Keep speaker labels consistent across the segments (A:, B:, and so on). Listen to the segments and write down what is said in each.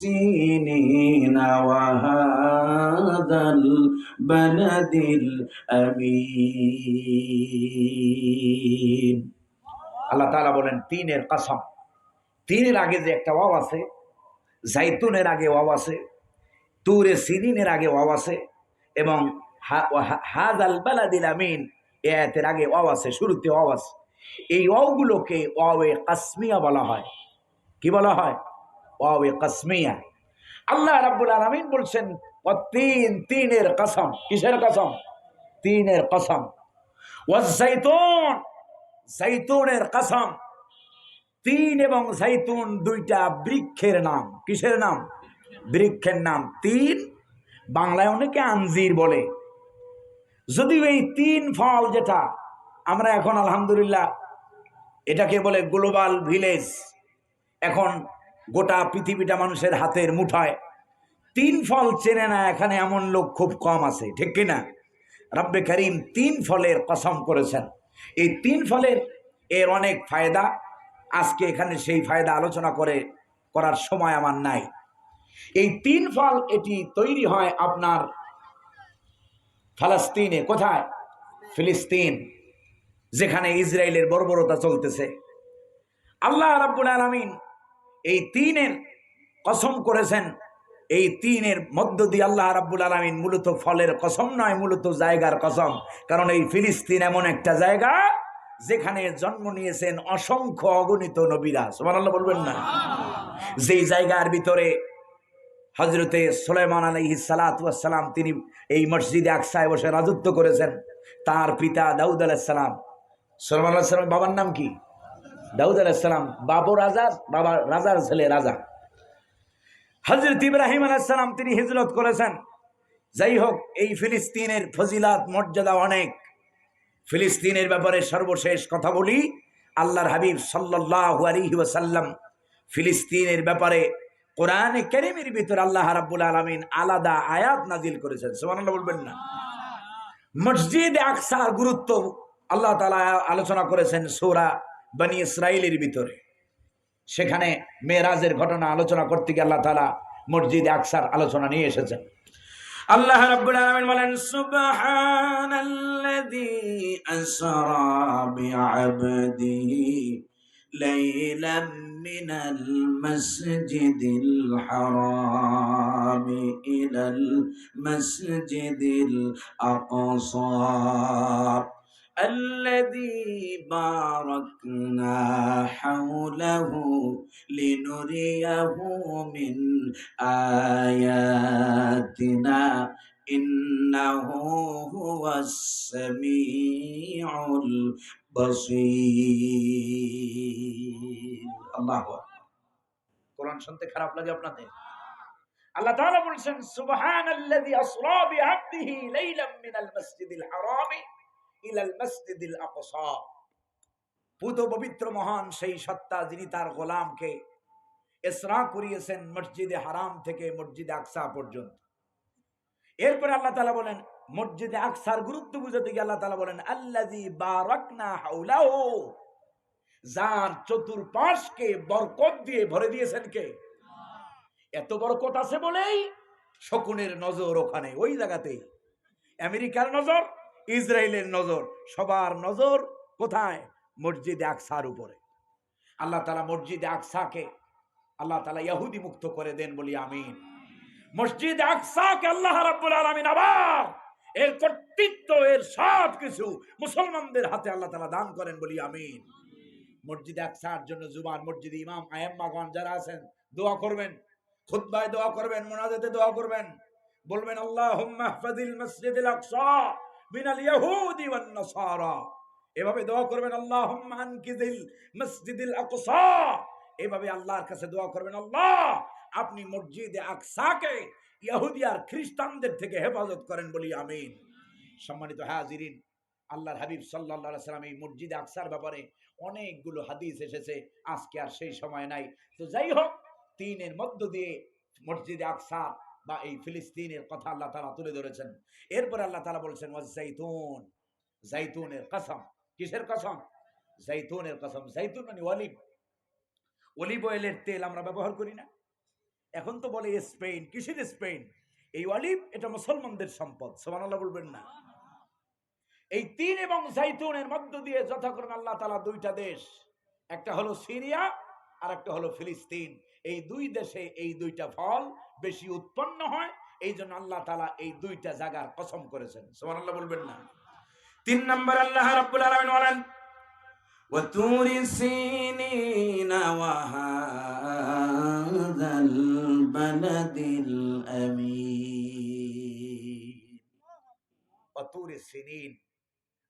A: سنين وهذا البلد الأمين আল্লাহ তাআলা বলেন তিনের কসম তিনের আগে যে একটা ওয়াও আছে জাইতুনের আগে ওয়াও আছে তুরে সিনিনের আগে ওয়াও আছে এবং হাজাল বালাদিল আমিন এ আয়াতের আগে ওয়াও আছে শুরুতে ওয়াও আছে এই ওয়াওগুলোকে ওয়াওয়ে কাসমিয়া বলা হয় কি বলা হয় আল্লাহ রাব্বুল আলামিন বলছেন তিন, তিনের কসম। কিসের কসম? তিনের কসম। ওয়াজাইতুন জাইতুনের কসম। তিন এবং জাইতুন দুইটা বৃক্ষের নাম। কিসের নাম? বৃক্ষের নাম। তিন, বাংলায় অনেকে আঞ্জির বলে। যদিও এই তিন ফল যেটা, আমরা এখন আলহামদুলিল্লাহ এটাকে বলে গ্লোবাল ভিলেজ। এখন গোটা পৃথিবীটা মানুষের হাতের মুঠায়। তিন ফল চেনে না, এখানে এমন লোক খুব কম আছে, ঠিক কিনা রব্বে করিম তিন ফলের কসম করেছেন। এই তিন ফলের এর অনেক ফায়দা, আজকে এখানে সেই ফায়দা আলোচনা করে, করার সময় আমার নাই। এই তিন ফল এটি তৈরি হয় আপনার ফালাস্তিনে, কোথায়? ফিলিস্তিন, যেখানে ইসরায়েলের বর্বরতা চলতেছে। আল্লাহ রাব্বুল আলমিন এই তিনের কসম করেছেন। এই তিনের মধ্য দিয়ে আল্লাহ রাব্বুল আলমিন মূলত ফলের কসম নয়, মূলত জায়গার কসম। কারণ এই ফিলিস্তিন এমন একটা জায়গা যেখানে জন্ম নিয়েছেন অসংখ্য অগণিত নবীরা। সোমান আল্লাহ বলবেন না। যেই জায়গার ভিতরে হজরতে সোলেমান আলহি সালাতাম তিনি এই মসজিদে আকসায় বসে রাজত্ব করেছেন, তার পিতা দাউদ আলাহ সালাম। সোলেমান আলাহিসাল্লাম বাবার নাম কি? দাউদ আলাহিসাল্লাম বাবু রাজা বাবা রাজার ছেলে, রাজা। হজরত ইব্রাহিম আলাহিসাল্লাম তিনি হিজরত করেছেন। যাই হোক, এই ফিলিস্তিনের ফজিলাত, মর্যাদা অনেক। ফিলিস্তিনের ব্যাপারে সর্বশেষ কথা বলি, আল্লাহর হাবিব সাল্লাহ আলহি ফিলিস্তিনের ব্যাপারে কোরআনে কেরিমের ভিতর আল্লাহ রাব্বুল আলমিন আলাদা আয়াত নাজিল করেছেন। সুবহানাল্লাহ বলবেন না। মসজিদ আকসার গুরুত্ব আল্লাহ তালা আলোচনা করেছেন সৌরা বানি ইসরায়েলের ভিতরে। সেখানে মেয়েরাজের ঘটনা আলোচনা করতে গিয়ে আল্লাহ তালা মসজিদ আকসার আলোচনা নিয়ে এসেছেন। আল্লাহ রাব্বুল আলামিন বলেন, সুবহানাল্লাযী আসরা বিআবদিহি লাইলাম মিনাল মাসজিদিল হারাম ইলাল মাসজিদিল আকসা। الذي باركنا حوله لنريه من آياتنا إنه هو السميع البصير الله কোরআন শুনতে খারাপ লাগে আপনাদের আল্লাহ তাআলা বলছেন সুবহানাল্লাযী আসরা বিআবদিহি লাইলাম মিনাল মাসজিদিল হারামি পবিত্র মহান সেই সত্তা যিনি তার গোলামকে ইসরা করিয়েছেন মসজিদে হারাম থেকে মসজিদে আকসা পর্যন্ত। এরপরে আল্লাহ তালা বলেন, মসজিদে আকসার গুরুত্ব বুঝাতে গিয়ে আল্লাহ তালা বলেন আল্লাজি বারাকনা হাউলাহু যার চতুর্পাশকে বরকত দিয়ে ভরে দিয়েছেন কে? এত বরকত আছে বলেই শকুনের নজর ওখানে, ওই জায়গাতেই। আমেরিকার নজর ইসরায়েলের নজর, সবার নজর কোথায়? মসজিদে আকসার উপরে। আল্লাহ তালা মসজিদে আকসাকে, আল্লাহ তালা ইয়াহুদি মুক্ত করে দেন বলি আমিন। মসজিদ আকসাকে আল্লাহ রাব্বুল আবার এর কর্তৃত্ব, এর সব কিছু মুসলমানদের হাতে আল্লাহ তালা দান করেন বলি আমিন। মসজিদ আকসার জন্য জুবান মসজিদ ইমাম আয়াম্মাগণ যারা আছেন, দোয়া করবেন। খুতবায় দোয়া করবেন, মোনাজাতে দোয়া করবেন। বলবেন আল্লাহ মসজিদুল আকসা। এভাবে দোয়া করবেন এভাবে আল্লাহর কাছে দোয়া করবেন, আল্লাহ, আপনি মসজিদে আকসাকে ইহুদি আর খ্রিস্টানদের থেকে হেফাজত করেন বলি, আমিন। সম্মানিত হাজিরিন, আল্লাহর হাবিব সাল্লাল্লাহু সাল্লাম এই মসজিদে আকসার ব্যাপারে অনেকগুলো হাদিস এসেছে, আজকে আর সেই সময় নাই। তো যাই হোক, তিনের মধ্য দিয়ে মসজিদে আকসা বা এই ফিলিস্তিনের কথা আল্লাহ তালা তুলে ধরেছেন। এরপরে আল্লাহ তালা বলছেন জাইতুন জাইতুনের কসম। কিসের কসম? জাইতুনের কসম। জাইতুন মানে অলিভ। অলিভ অয়েলের তেল আমরা ব্যবহার করি না। এখন তো বলে স্পেন। কিসের স্পেন? এই অলিভ, এটা মুসলমানদের সম্পদ। সোমানাল্লাহ বলবেন না। এই তিন এবং জাইতুনের মধ্য দিয়ে যথাক্রমে আল্লাহ তালা দুইটা দেশ। একটা হলো সিরিয়া আর একটা হলো ফিলিস্তিন এই দুই দেশে এই দুইটা ফল বেশি উৎপন্ন হয় এই জন্য আল্লাহ তালা এই দুইটা জায়গার কসম করেছেন সোমান আল্লাহ বলবেন না তিন নম্বর আল্লাহ রাব্বুল আলামিন বলেন
B: وتور سينين وهذا البلد الأمين
A: অতুরে সিনিন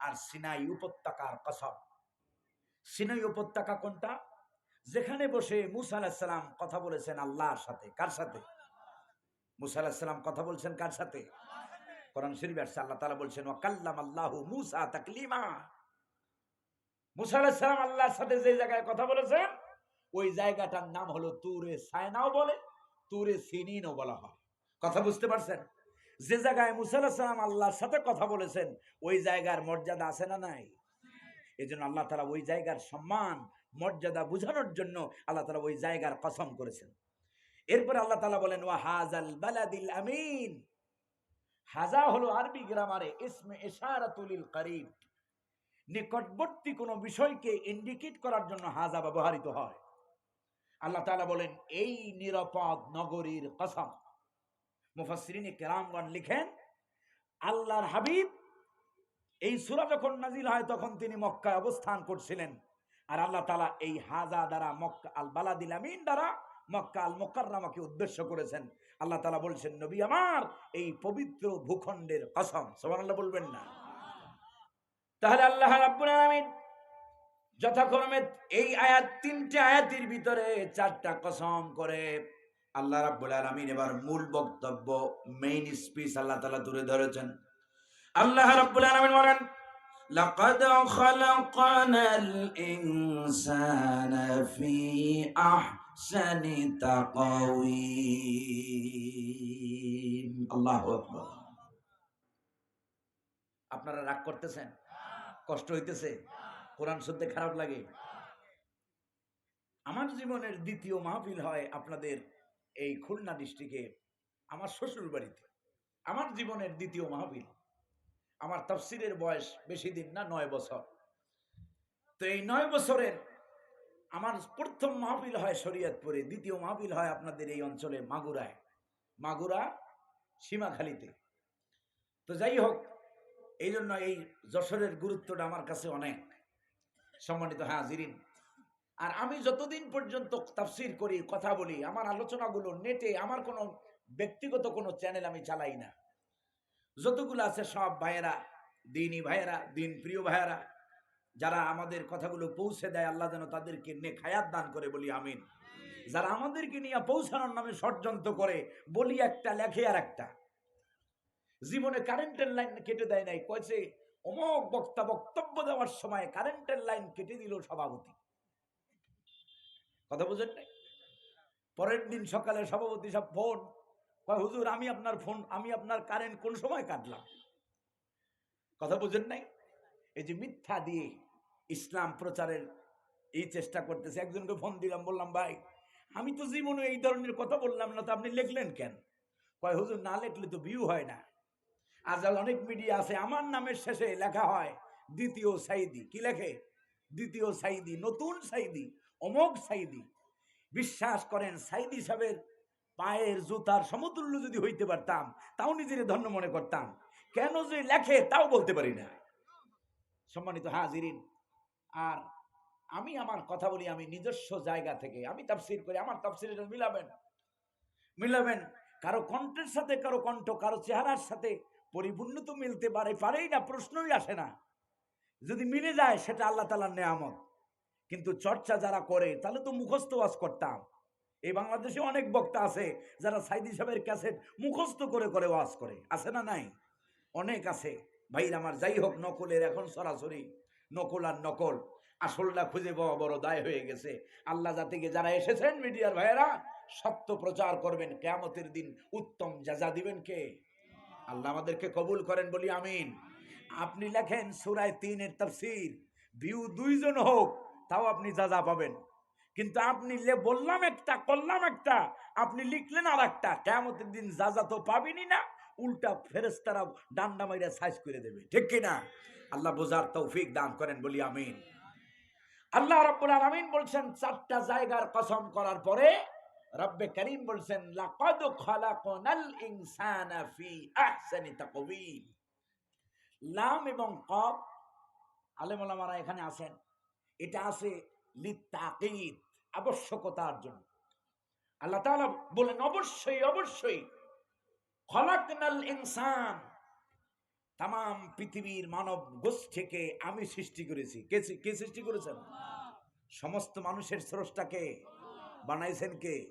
A: আর সিনাই উপত্যকার কসম সিনাই উপত্যকা কোনটা যেখানে বসে মুসা আলাহিসাল্লাম কথা বলেছেন আল্লাহর সাথে, কার সাথে? মুসা কথা বলছেন কার সাথে? শরীফ আসছে, আল্লাহ তাআলা বলছেন আল্লাহু মুসা তাকলিমা। আল্লাহর সাথে যে জায়গায় কথা বলেছেন, ওই জায়গাটার নাম হলো তুরে সায়নাও বলে, তুরে সিনিনও বলা হয়। কথা বুঝতে পারছেন? যে জায়গায় মুসা আল্লাহর সাথে কথা বলেছেন, ওই জায়গার মর্যাদা আছে না নাই? এই জন্য আল্লাহ তালা ওই জায়গার সম্মান মর্যাদা বুঝানোর জন্য আল্লাহ তালা ওই জায়গার কসম করেছেন। এরপর আল্লাহ তালা বলেন, ওয়া হাজাল বালাদিল আমিন। হাজা হলো আরবি গ্রামারে, ইসমে এশারাতুলিল করিব নিকটবর্তী কোনো বিষয়কে ইন্ডিকেট করার জন্য হাজা ব্যবহৃত হয়। আল্লাহ তালা বলেন, এই নিরাপদ নগরীর কসম। মুফাসসিরিনে কেরামগণ লিখেন, আল্লাহর হাবিব এই সুরা যখন নাজিল হয় তখন তিনি মক্কায় অবস্থান করছিলেন। আর আল্লাহ তালা এই হাজা দ্বারা মক্কা আল বালাদিল আমিন দ্বারা মক্কা আল মুকাররমাকে উদ্দেশ্য করেছেন। আল্লাহ তালা বলছেন, নবী আমার, এই পবিত্র ভূখণ্ডের কসম। সবার আল্লাহ বলবেন না। তাহলে আল্লাহ রাব্বুল আলামিন যথাক্রমে এই আয়াত, তিনটে আয়াতির ভিতরে চারটা কসম করে আল্লাহ রাব্বুল আলামিন এবার মূল বক্তব্য মেইন স্পিচ আল্লাহ তাআলা তুলে ধরেছেন। আল্লাহ রাব্বুল আলামিন বলেন
B: لقد خلقنا الإنسان في أحسن تقويم الله أكبر
A: আপনারা রাগ করতেছেন কষ্ট হইতেছে কোরআন শুনতে খারাপ লাগে আমার জীবনের দ্বিতীয় মাহফিল হয় আপনাদের এই খুলনা ডিস্ট্রিক্টে আমার শ্বশুর বাড়িতে আমার জীবনের দ্বিতীয় মাহফিল আমার তফসিরের বয়স বেশি দিন না, নয় বছর। তো এই নয় বছরের আমার প্রথম মাহফিল হয় শরীয়তপুরে, দ্বিতীয় মাহফিল হয় আপনাদের এই অঞ্চলে মাগুরায়। মাগুরা সীমাখালিতে। তো যাই হোক, এই জন্য এই যশোরের গুরুত্বটা আমার কাছে অনেক। সম্মানিত হ্যাঁ জিরিন আর আমি যতদিন পর্যন্ত তাফসির করি, কথা বলি, আমার আলোচনাগুলো, নেটে আমার কোনো ব্যক্তিগত কোনো চ্যানেল আমি চালাই না। যতগুলো আছে সব ভাইয়েরা দিনই ভাইয়েরা, দিন প্রিয় ভাইয়েরা, যারা আমাদের কথাগুলো পৌঁছে দেয়, আল্লাহ যেন তাদেরকে নে খায়াত দান করে বলি, আমিন। যারা আমাদেরকে নিয়ে পৌঁছানোর নামে ষড়যন্ত্র করে, বলি একটা, লেখে আর একটা। জীবনে কারেন্টের লাইন কেটে দেয় নাই, কয়েছে অমক বক্তা বক্তব্য দেওয়ার সময় কারেন্টের লাইন কেটে দিল সভাপতি। কথা বুঝেন নাই? পরের দিন সকালে সভাপতি সব ফোন কয়, হুজুর, আমি আপনার ফোন আমি আপনার কারেন্ট কোন সময় কাটলাম? কথা বুঝেন নাই? এই যে মিথ্যা দিয়ে ইসলাম প্রচারের এই চেষ্টা করতেছে, একজনকে ফোন দিলাম, বললাম, ভাই, আমি তো জীবনে এই ধরনের কথা বললাম না, তো আপনি লিখলেন কেন? কয়, হুজুর, না লিখলে তো ভিউ হয় না। আজকাল অনেক মিডিয়া আছে, আমার নামের শেষে লেখা হয়, দ্বিতীয় সাইদি। কি লেখে? দ্বিতীয় সাইদি, নতুন সাইদি অমোক সাইদি। বিশ্বাস করেন, সাইদি সাহেবের পায়ের জুতার সমতুল্য যদি হইতে পারতাম, তাও নিজের ধন্য মনে করতাম। কেন যে লেখে তাও বলতে পারি না। সম্মানিত হাজিরিন, আর আমি আমার কথা বলি আমি নিজস্ব জায়গা থেকে। আমি তাফসির করি, আমার তাফসির মিলাবেন। মিলাবেন, কারও কণ্ঠের সাথে, কারও কণ্ঠ, কারও চেহারার সাথে পরিপূর্ণ তো মিলতে পারে, পারেই না, প্রশ্নই আসে না। যদি মিলে যায়, সেটা আল্লাহ তালার নেয়ামত। কিন্তু চর্চা যারা করে, তাহলে তো মুখস্থ করতাম। এই বাংলাদেশে অনেক বক্তা আছে যারা সাইদি সাহেবের ক্যাসেট মুখস্থ করে করে ওয়াজ করে। আছে না নাই? অনেক আছে। ভাই আমার, যাই হোক, নকলের এখন সরাসরি নকল আর নকল। আসলটা খুঁজে পাওয়া বড় দায় হয়ে গেছে। আল্লাহ জাতিকে যারা এসেছেন, মিডিয়ার ভাইয়েরা, সত্য প্রচার করবেন। কেয়ামতের দিন উত্তম যাজা দিবেন কে? আল্লাহ আমাদেরকে কবুল করেন, বলি আমিন। আপনি লেখেন সুরায় তিনের তফসির। ভিউ দুইজন হোক, তাও আপনি যা যা পাবেন। কিন্তু আপনি বললাম একটা, করলাম একটা, আপনি লিখলেন আর একটা কেমতের দিন যা যা তো পাবিনি না, উল্টা ফেরেস্তারা ডান্ডা মাইরা সাইজ করে দেবে, ঠিক কিনা আল্লাহ বোঝার তৌফিক দান করেন, বলি আমিন। আল্লাহ রাব্বুল আলামিন বলছেন, চারটা জায়গার কসম করার পরে রব্বে করিম বলছেন, লাকাদ খালাকনাল ইনসানা ফি আহসানি তাকওয়িম। লাম এবং কফ, আলেম ওলামারা এখানে আছেন, এটা আছে লিতাকিদ আবশ্যকতার জন্য। আল্লাহ তাআলা বলেন অবশ্যই অবশ্যই। খলাকনাল ইনসান। তাম পৃথিবীর মানব গোষ্ঠীকে আমি সৃষ্টি করেছি। কে কে সৃষ্টি করেছেন? সমস্ত মানুষের স্রষ্টাকে বানাইছেন কে?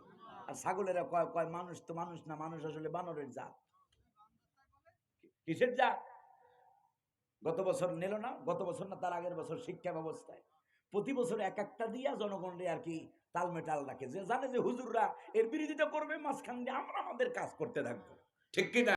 A: আর ছাগলেরা কয় কয়, মানুষ তো মানুষ না, মানুষ আসলে বানরের জাত। কিসের জাত? গত বছর নিল না, গত বছর না, তার আগের বছর শিক্ষা ব্যবস্থায়। প্রতি বছর এক একটা দিয়া জনগণরে আর কি তালমেটাল রাখে। যে জানে যে হুজুররা এর বিরোধিতা করবে, মাঝখান দিয়ে আমরা আমাদের কাজ করতে থাকব। ঠিক কিনা?